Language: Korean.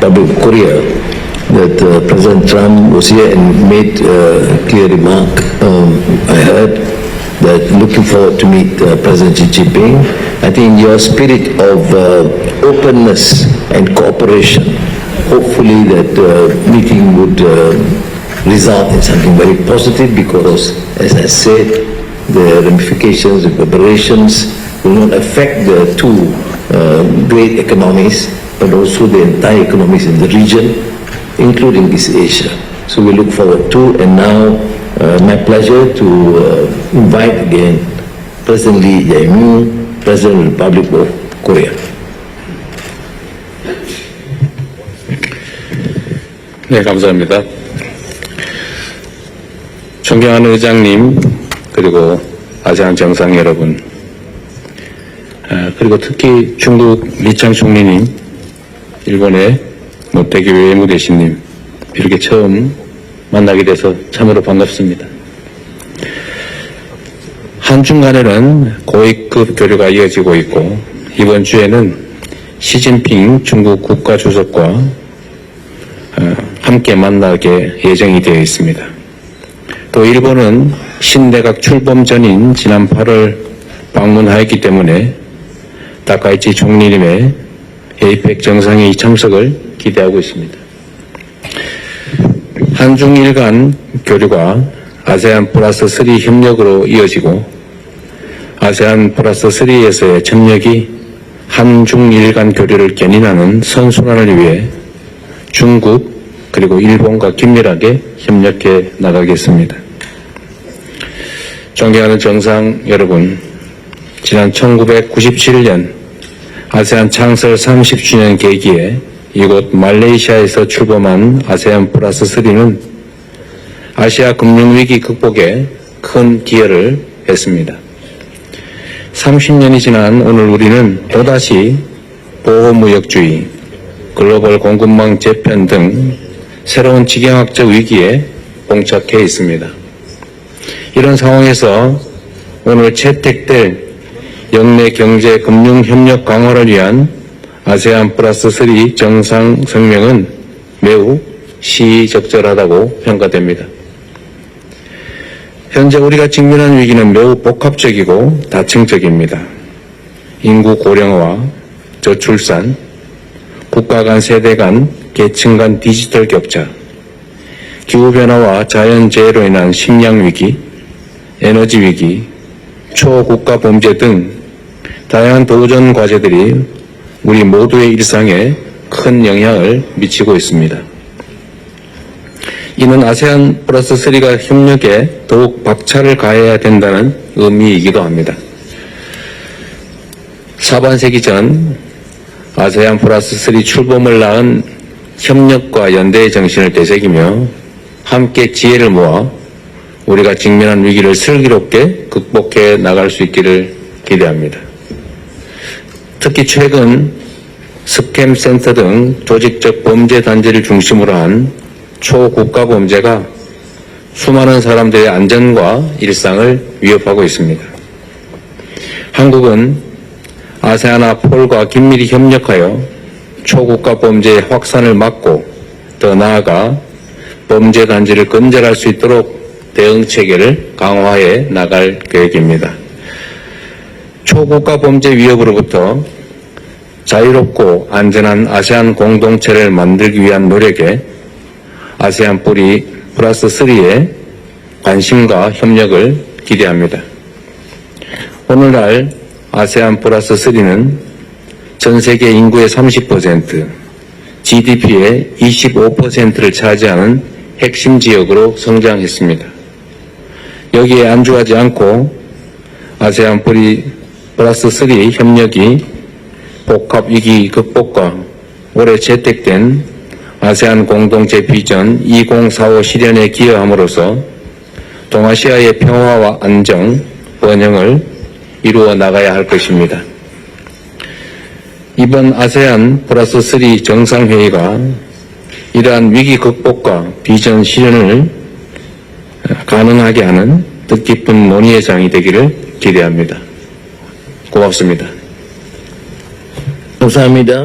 Republic of Korea that uh, President Trump was here and made uh, clear remark. Um, I heard that looking forward to meet uh, President Xi Jinping. I think in your spirit of uh, openness and cooperation, hopefully that uh, meeting would result in something very positive because, as I said, the ramifications, the reverberations will not affect the two great economies, but also the entire economies in the region, including East Asia. So we look forward to, and now uh, my pleasure to uh, invite again President Lee Jae-myung, President of the Republic of Korea. 네, 감사합니다. 존경하는 의장님, 그리고 아세안 정상 여러분, 아, 그리고 특히 중국 리창 총리님, 일본의 모태기 외무 대신님, 이렇게 처음 만나게 돼서 참으로 반갑습니다. 한중 간에는 고위급 교류가 이어지고 있고, 이번 주에는 시진핑 중국 국가주석과 어, 함께 만나게 예정이 되어 있습니다. 또 일본은 신대각 출범 전인 지난 8월 방문하였기 때문에 다카이치 총리님의 에이펙 정상회의 참석을 기대하고 있습니다. 한중일 간 교류가 아세안 플러스 3 협력으로 이어지고 아세안 플러스 3에서의 협력이 한중일 간 교류를 견인하는 선순환을 위해 중국 그리고 일본과 긴밀하게 협력해 나가겠습니다. 존경하는 정상 여러분, 지난 1997년 아세안 창설 30주년 계기에 이곳 말레이시아에서 출범한 아세안 플러스 3는 아시아 금융위기 극복에 큰 기여를 했습니다. 30년이 지난 오늘 우리는 또다시 보호무역주의, 글로벌 공급망 재편 등 새로운 지경학적 위기에 봉착해 있습니다. 이런 상황에서 오늘 채택될 영내 경제 금융 협력 강화를 위한 아세안 플러스 3 정상 성명은 매우 시적절하다고 평가됩니다. 현재 우리가 직면한 위기는 매우 복합적이고 다층적입니다. 인구 고령화, 저출산, 국가 간 세대 간 계층 간 디지털 격차, 기후변화와 자연재해로 인한 식량 위기, 에너지 위기, 초국가 범죄 등 다양한 도전 과제들이 우리 모두의 일상에 큰 영향을 미치고 있습니다. 이는 아세안 플러스 3가 협력에 더욱 박차를 가해야 된다는 의미이기도 합니다. 사반세기 전 아세안 플러스 3 출범을 낳은 협력과 연대의 정신을 되새기며 함께 지혜를 모아 우리가 직면한 위기를 슬기롭게 극복해 나갈 수 있기를 기대합니다. 특히 최근 스캠 센터 등 조직적 범죄 단지를 중심으로 한 초국가 범죄가 수많은 사람들의 안전과 일상을 위협하고 있습니다. 한국은 아세아나 폴과 긴밀히 협력하여 초국가 범죄의 확산을 막고 더 나아가 범죄 단지를 근절할 수 있도록 대응 체계를 강화해 나갈 계획입니다. 초국가 범죄 위협으로부터 자유롭고 안전한 아세안 공동체를 만들기 위한 노력에 아세안 뿌리 플러스 3의 관심과 협력을 기대합니다. 오늘날 아세안 플러스 3는 전 세계 인구의 30%, GDP의 25%를 차지하는 핵심 지역으로 성장했습니다. 여기에 안주하지 않고 아세안 뿌리 플러스 3 협력이 복합 위기 극복과 올해 채택된 아세안 공동체 비전 2045 실현에 기여함으로써 동아시아의 평화와 안정, 번영을 이루어 나가야 할 것입니다. 이번 아세안 플러스 3 정상회의가 이러한 위기 극복과 비전 실현을 가능하게 하는 뜻깊은 논의의 장이 되기를 기대합니다. 고맙습니다. 감사합니다.